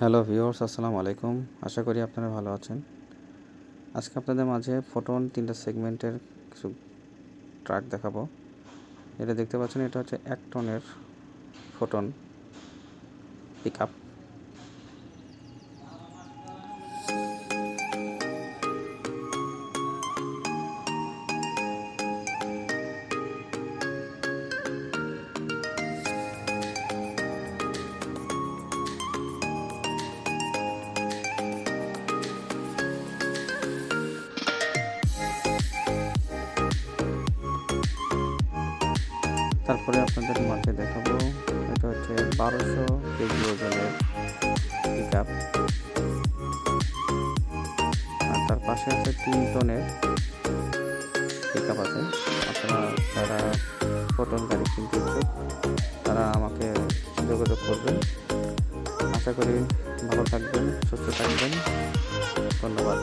Hello viewers, আসসালামু আলাইকুম। আশা করি আপনারা ভালো আছেন। আজকে আপনাদের মাঝে ফোটন তিনটা সেগমেন্টের কিছু ট্রাক দেখাবো। এটা দেখতে পাচ্ছেন, এটা হচ্ছে এক টনের ফোটন পিক আপ তারপরে আপনাদের মাঝে দেখাবো। এটা হচ্ছে বারোশো কেজি ওজনের পিক আপ আর তার পাশে আছে তিন টনের পিক আপ আছে। আপনারা যারা ফোটন গাড়ি কিনতে ইচ্ছুক, তারা আমাকে যোগাযোগ করবেন। আশা করি ভালো থাকবেন, সুস্থ থাকবেন। ধন্যবাদ।